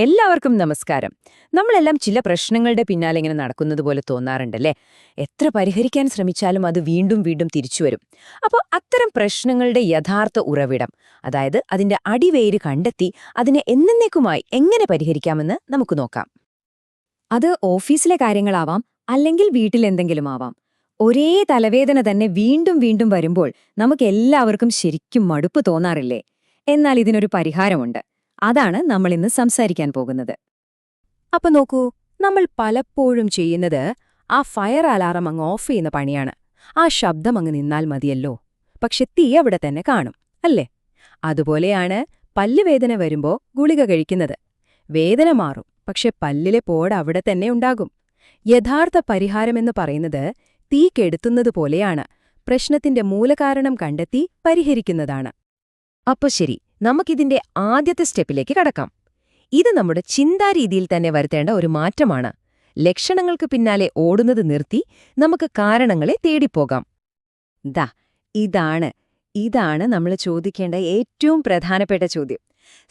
എല്ലാവർക്കും നമസ്കാരം. നമ്മളെല്ലാം ചില പ്രശ്നങ്ങളുടെ പിന്നാലെ ഇങ്ങനെ നടക്കുന്നത് പോലെ തോന്നാറുണ്ടല്ലേ? എത്ര പരിഹരിക്കാൻ ശ്രമിച്ചാലും അത് വീണ്ടും വീണ്ടും തിരിച്ചു വരും. അപ്പോൾ അത്തരം പ്രശ്നങ്ങളുടെ യഥാർത്ഥ ഉറവിടം അതായത് അതിന്റെ അടിവേര് കണ്ടെത്തി അതിനെ എന്നേക്കുമായി എങ്ങനെ പരിഹരിക്കാമെന്ന് നമുക്ക് നോക്കാം. അത് ഓഫീസിലെ കാര്യങ്ങളാവാം അല്ലെങ്കിൽ വീട്ടിലെന്തെങ്കിലും ആവാം. ഒരേ തലവേദന തന്നെ വീണ്ടും വീണ്ടും വരുമ്പോൾ നമുക്കെല്ലാവർക്കും ശരിക്കും മടുപ്പ് തോന്നാറില്ലേ? എന്നാൽ ഇതിനൊരു പരിഹാരമുണ്ട്. അതാണ് നമ്മൾ ഇന്ന് സംസാരിക്കാൻ പോകുന്നത്. അപ്പൊ നോക്കൂ നമ്മൾ പലപ്പോഴും ചെയ്യുന്നത് ആ ഫയർ അലാറം അങ്ങ് ഓഫ് ചെയ്യുന്ന പണിയാണ്. ആ ശബ്ദം അങ്ങ് നിന്നാൽ മതിയല്ലോ. പക്ഷെ തീ അവിടെ തന്നെ കാണും അല്ലേ? അതുപോലെയാണ് പല്ലുവേദന വരുമ്പോൾ ഗുളിക കഴിക്കുന്നത്. വേദന മാറും പക്ഷെ പല്ലിലെ പോട് അവിടെ തന്നെ ഉണ്ടാകും. യഥാർത്ഥ പരിഹാരമെന്ന് പറയുന്നത് തീ കെടുത്തുന്നത് പോലെയാണ് പ്രശ്നത്തിന്റെ മൂലകാരണം കണ്ടെത്തി പരിഹരിക്കുന്നതാണ്. അപ്പൊ ശരി നമുക്കിതിന്റെ ആദ്യത്തെ സ്റ്റെപ്പിലേക്ക് കടക്കാം. ഇത് നമ്മുടെ ചിന്താരീതിയിൽ തന്നെ വരുത്തേണ്ട ഒരു മാറ്റമാണ്. ലക്ഷണങ്ങൾക്ക് പിന്നാലെ ഓടുന്നത് നിർത്തി നമുക്ക് കാരണങ്ങളെ തേടിപ്പോകാം. ദാ ഇതാണ്. ഇതാണ് നമ്മൾ ചോദിക്കേണ്ട ഏറ്റവും പ്രധാനപ്പെട്ട ചോദ്യം.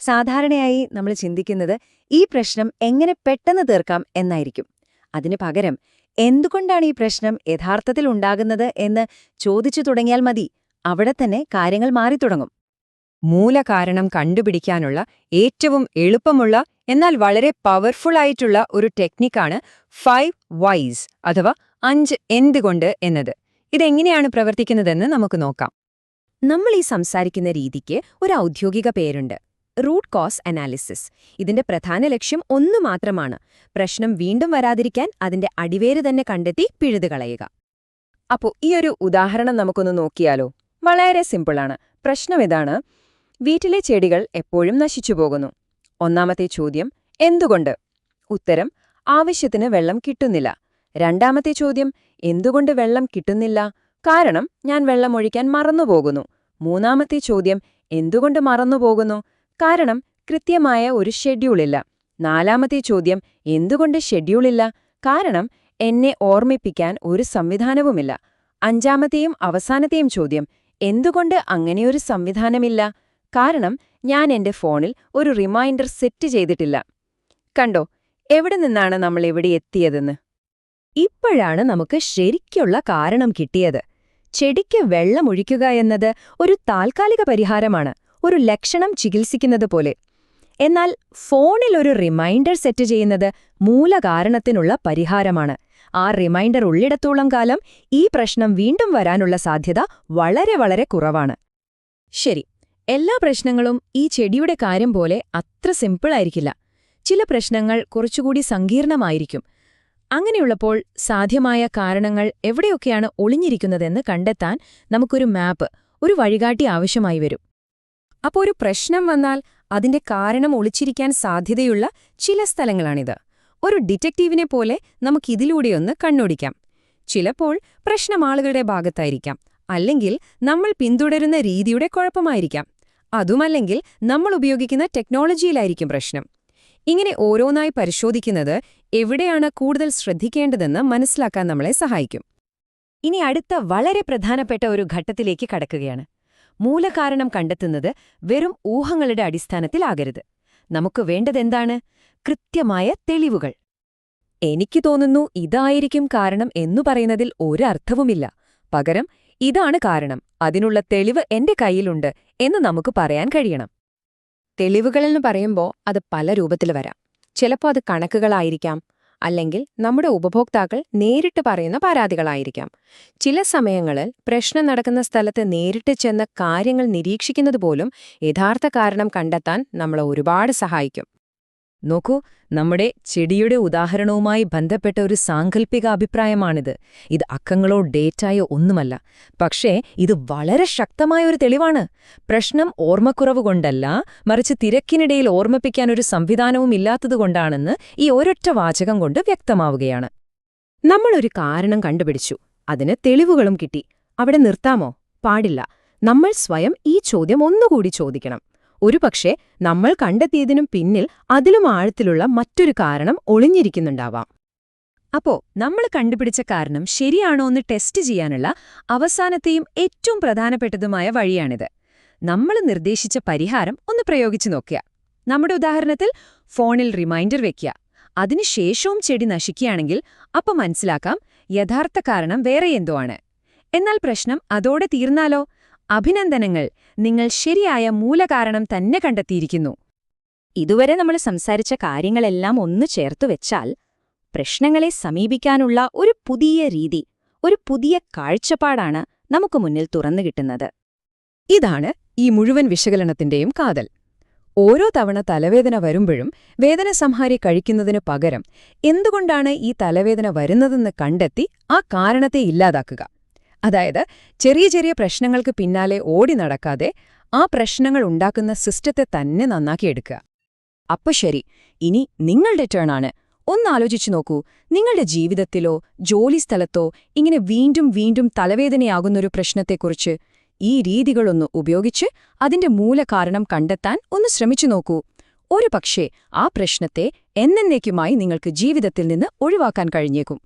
സാധാരണയായി നമ്മൾ ചിന്തിക്കുന്നത് ഈ പ്രശ്നം എങ്ങനെ പെട്ടെന്ന് തീർക്കാം എന്നായിരിക്കും. അതിനു പകരം എന്തുകൊണ്ടാണ് ഈ പ്രശ്നം യഥാർത്ഥത്തിൽ ഉണ്ടാകുന്നത് എന്ന് ചോദിച്ചു തുടങ്ങിയാൽ മതി. അവിടെ തന്നെ കാര്യങ്ങൾ മാറിത്തുടങ്ങും. മൂലകാരണം കണ്ടുപിടിക്കാനുള്ള ഏറ്റവും എളുപ്പമുള്ള എന്നാൽ വളരെ പവർഫുൾ ആയിട്ടുള്ള ഒരു ടെക്നിക്കാണ് ഫൈവ് വൈസ് അഥവാ അഞ്ച് എന്തുകൊണ്ട് എന്നത്. ഇതെങ്ങനെയാണ് പ്രവർത്തിക്കുന്നതെന്ന് നമുക്ക് നോക്കാം. നമ്മൾ ഈ സംസാരിക്കുന്ന രീതിക്ക് ഒരു ഔദ്യോഗിക പേരുണ്ട്. റൂട്ട് കോസ് അനാലിസിസ് ഇതിന്റെ പ്രധാന ലക്ഷ്യം ഒന്നു മാത്രമാണ്. പ്രശ്നം വീണ്ടും വരാതിരിക്കാൻ അതിന്റെ അടിവേര് തന്നെ കണ്ടെത്തി പിഴുതുകളയുക. അപ്പോൾ ഈ ഒരു ഉദാഹരണം നമുക്കൊന്ന് നോക്കിയാലോ? വളരെ സിമ്പിളാണ് പ്രശ്നം ഇതാണ്. വീട്ടിലെ ചെടികൾ എപ്പോഴും നശിച്ചുപോകുന്നു ഒന്നാമത്തെ ചോദ്യം എന്തുകൊണ്ട്? ഉത്തരം ആവശ്യത്തിന് വെള്ളം കിട്ടുന്നില്ല. രണ്ടാമത്തെ ചോദ്യം എന്തുകൊണ്ട് വെള്ളം കിട്ടുന്നില്ല? കാരണം ഞാൻ വെള്ളം ഒഴിക്കാൻ മറന്നുപോകുന്നു. മൂന്നാമത്തെ ചോദ്യം എന്തുകൊണ്ട് മറന്നുപോകുന്നു? കാരണം കൃത്യമായ ഒരു ഷെഡ്യൂളില്ല. നാലാമത്തെ ചോദ്യം എന്തുകൊണ്ട് ഷെഡ്യൂളില്ല? കാരണം എന്നെ ഓർമ്മിപ്പിക്കാൻ ഒരു സംവിധാനവുമില്ല. അഞ്ചാമത്തെയും അവസാനത്തെയും ചോദ്യം എന്തുകൊണ്ട് അങ്ങനെയൊരു സംവിധാനമില്ല? കാരണം ഞാൻ എന്റെ ഫോണിൽ ഒരു റിമൈൻഡർ സെറ്റ് ചെയ്തിട്ടില്ല. കണ്ടോ എവിടെ നിന്നാണ് നമ്മൾ എവിടെ എത്തിയതെന്ന്? ഇപ്പോഴാണ് നമുക്ക് ശരിക്കുള്ള കാരണം കിട്ടിയത്. ചെടിക്ക് വെള്ളമൊഴിക്കുക എന്നത് ഒരു താൽക്കാലിക പരിഹാരമാണ് ഒരു ലക്ഷണം ചികിത്സിക്കുന്നത് പോലെ. എന്നാൽ ഫോണിൽ ഒരു റിമൈൻഡർ സെറ്റ് ചെയ്യുന്നത് മൂലകാരണത്തിനുള്ള പരിഹാരമാണ്. ആ റിമൈൻഡർ ഉള്ളിടത്തോളം കാലം ഈ പ്രശ്നം വീണ്ടും വരാനുള്ള സാധ്യത വളരെ വളരെ കുറവാണ്. ശരി എല്ലാ പ്രശ്നങ്ങളും ഈ ചെടിയുടെ കാര്യം പോലെ അത്ര സിമ്പിളായിരിക്കില്ല ചില പ്രശ്നങ്ങൾ കുറച്ചുകൂടി സങ്കീർണമായിരിക്കും. അങ്ങനെയുള്ളപ്പോൾ സാധ്യമായ കാരണങ്ങൾ എവിടെയൊക്കെയാണ് ഒളിഞ്ഞിരിക്കുന്നതെന്ന് കണ്ടെത്താൻ നമുക്കൊരു മാപ്പ് ഒരു വഴികാട്ടി ആവശ്യമായി വരും. അപ്പോൾ ഒരു പ്രശ്നം വന്നാൽ അതിന്റെ കാരണം ഒളിച്ചിരിക്കാൻ സാധ്യതയുള്ള ചില സ്ഥലങ്ങളാണിത്. ഒരു ഡിറ്റക്റ്റീവിനെ പോലെ നമുക്കിതിലൂടെയൊന്ന് കണ്ണോടിക്കാം. ചിലപ്പോൾ പ്രശ്നം ആളുകളുടെ ഭാഗത്തായിരിക്കാം. അല്ലെങ്കിൽ നമ്മൾ പിന്തുടരുന്ന രീതിയുടെ കുഴപ്പമായിരിക്കാം. അതുമല്ലെങ്കിൽ നമ്മൾ ഉപയോഗിക്കുന്ന ടെക്നോളജിയിലായിരിക്കും പ്രശ്നം. ഇങ്ങനെ ഓരോന്നായി പരിശോധിക്കുന്നത് എവിടെയാണ് കൂടുതൽ ശ്രദ്ധിക്കേണ്ടതെന്ന് മനസ്സിലാക്കാൻ നമ്മളെ സഹായിക്കും. ഇനി അടുത്ത വളരെ പ്രധാനപ്പെട്ട ഒരു ഘട്ടത്തിലേക്ക് കടക്കുകയാണ്. മൂലകാരണം കണ്ടെത്തുന്നത് വെറും ഊഹങ്ങളുടെ അടിസ്ഥാനത്തിലാകരുത് നമുക്ക് വേണ്ടതെന്താണ്? കൃത്യമായ തെളിവുകൾ. എനിക്ക് തോന്നുന്നു ഇതായിരിക്കും കാരണം എന്നു പറയുന്നതിൽ ഒരർത്ഥവുമില്ല പകരം ഇതാണ് കാരണം. അതിനുള്ള തെളിവ് എന്റെ കയ്യിലുണ്ട് എന്ന് നമുക്ക് പറയാൻ കഴിയണം. തെളിവുകളെന്ന് പറയുമ്പോൾ അത് പല രൂപത്തിൽ വരാം. ചിലപ്പോൾ അത് കണക്കുകളായിരിക്കാം അല്ലെങ്കിൽ നമ്മുടെ ഉപഭോക്താക്കൾ നേരിട്ട് പറയുന്ന പരാതികളായിരിക്കാം. ചില സമയങ്ങളിൽ പ്രശ്നം നടക്കുന്ന സ്ഥലത്ത് നേരിട്ട് ചെന്ന് കാര്യങ്ങൾ നിരീക്ഷിക്കുന്നത് പോലും യഥാർത്ഥ കാരണം കണ്ടെത്താൻ നമ്മളെ ഒരുപാട് സഹായിക്കും. നോക്കൂ നമ്മുടെ ചെടിയുടെ ഉദാഹരണവുമായി ബന്ധപ്പെട്ട ഒരു സാങ്കല്പിക അഭിപ്രായമാണിത്. ഇത് അക്കങ്ങളോ ഡേറ്റായോ ഒന്നുമല്ല. പക്ഷേ ഇത് വളരെ ശക്തമായ ഒരു തെളിവാണ്. പ്രശ്നം ഓർമ്മക്കുറവ് കൊണ്ടല്ല മറിച്ച് തിരക്കിനിടയിൽ ഓർമ്മിപ്പിക്കാൻ ഒരു സംവിധാനവും ഇല്ലാത്തതുകൊണ്ടാണെന്ന് ഈ ഒരൊറ്റ വാചകം കൊണ്ട് വ്യക്തമാവുകയാണ്. നമ്മളൊരു കാരണം കണ്ടുപിടിച്ചു. അതിന് തെളിവുകളും കിട്ടി. അവിടെ നിർത്താമോ? പാടില്ല. നമ്മൾ സ്വയം ഈ ചോദ്യം ഒന്നുകൂടി ചോദിക്കണം. ഒരുപക്ഷെ നമ്മൾ കണ്ടെത്തിയതിനും പിന്നിൽ അതിലും ആഴത്തിലുള്ള മറ്റൊരു കാരണം ഒളിഞ്ഞിരിക്കുന്നുണ്ടാവാം. അപ്പോ നമ്മൾ കണ്ടുപിടിച്ച കാരണം ശരിയാണോ എന്ന് ടെസ്റ്റ് ചെയ്യാനുള്ള അവസാനത്തെയും ഏറ്റവും പ്രധാനപ്പെട്ടതുമായ വഴിയാണിത്. നമ്മൾ നിർദ്ദേശിച്ച പരിഹാരം ഒന്ന് പ്രയോഗിച്ചു നോക്കുക. നമ്മുടെ ഉദാഹരണത്തിൽ ഫോണിൽ റിമൈൻഡർ വെക്കുക. അതിനുശേഷവും ചെടി നശിക്കുകയാണെങ്കിൽ അപ്പം മനസ്സിലാക്കാം യഥാർത്ഥ കാരണം വേറെ എന്തോ ആണ്. എന്നാൽ പ്രശ്നം അതോടെ തീർന്നാലോ? അഭിനന്ദനങ്ങൾ. നിങ്ങൾ ശരിയായ മൂലകാരണം തന്നെ കണ്ടെത്തിയിരിക്കുന്നു. ഇതുവരെ നമ്മൾ സംസാരിച്ച കാര്യങ്ങളെല്ലാം ഒന്ന് ചേർത്തു വെച്ചാൽ പ്രശ്നങ്ങളെ സമീപിക്കാനുള്ള ഒരു പുതിയ രീതി ഒരു പുതിയ കാഴ്ചപ്പാടാണ് നമുക്ക് മുന്നിൽ തുറന്നു കിട്ടുന്നത്. ഇതാണ് ഈ മുഴുവൻ വിശകലനത്തിന്റെയും കാതൽ. ഓരോ തവണ തലവേദന വരുമ്പോഴും വേദന സംഹാരി കഴിക്കുന്നതിനു പകരം എന്തുകൊണ്ടാണ് ഈ തലവേദന വരുന്നതെന്ന് കണ്ടെത്തി ആ കാരണത്തെ ഇല്ലാതാക്കുക. അതായത് ചെറിയ ചെറിയ പ്രശ്നങ്ങൾക്ക് പിന്നാലെ ഓടി നടക്കാതെ ആ പ്രശ്നങ്ങൾ ഉണ്ടാക്കുന്ന സിസ്റ്റത്തെ തന്നെ നന്നാക്കിയെടുക്കുക അപ്പൊ ശരി ഇനി നിങ്ങളുടെ ടേൺ ആണ്. ഒന്നാലോചിച്ചു നോക്കൂ നിങ്ങളുടെ ജീവിതത്തിലോ ജോലിസ്ഥലത്തോ ഇങ്ങനെ വീണ്ടും വീണ്ടും തലവേദനയാകുന്നൊരു പ്രശ്നത്തെക്കുറിച്ച് ഈ രീതികളൊന്ന് ഉപയോഗിച്ച് അതിന്റെ മൂലകാരണം കണ്ടെത്താൻ ഒന്ന് ശ്രമിച്ചു നോക്കൂ. ഒരു പക്ഷേ ആ പ്രശ്നത്തെ എന്നേക്കുമായി നിങ്ങൾക്ക് ജീവിതത്തിൽ നിന്ന് ഒഴിവാക്കാൻ കഴിഞ്ഞേക്കും.